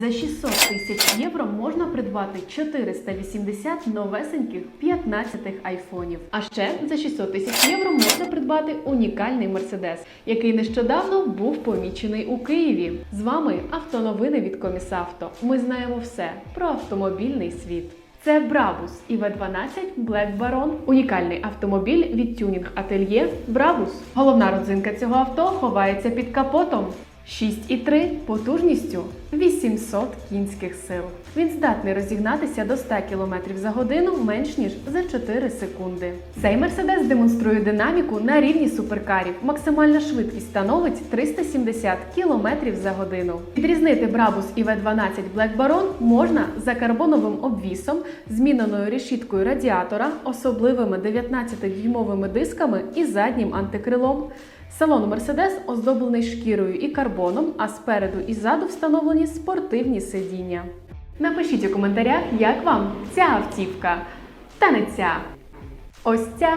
За 600 тисяч євро можна придбати 480 новесеньких 15-х айфонів. А ще за 600 тисяч євро можна придбати унікальний мерседес, який нещодавно був помічений у Києві. З вами автоновини від Комісавто. Ми знаємо все про автомобільний світ. Це Брабус ІВ-12 Black Baron – унікальний автомобіль від тюнінг ательє Брабус. Головна родзинка цього авто ховається під капотом. 6,3 потужністю 800 кінських сил. Він здатний розігнатися до 100 км за годину менш ніж за 4 секунди. Цей мерседес демонструє динаміку на рівні суперкарів. Максимальна швидкість становить 370 км за годину. Відрізнити Брабус ІВ-12 Black Baron можна за карбоновим обвісом, зміненою решіткою радіатора, особливими 19-дюймовими дисками і заднім антикрилом. Салон Мерседес оздоблений шкірою і карбоном, а спереду і ззаду встановлені спортивні сидіння. Напишіть у коментарях, як вам ця автівка. Та не ця. Ось ця.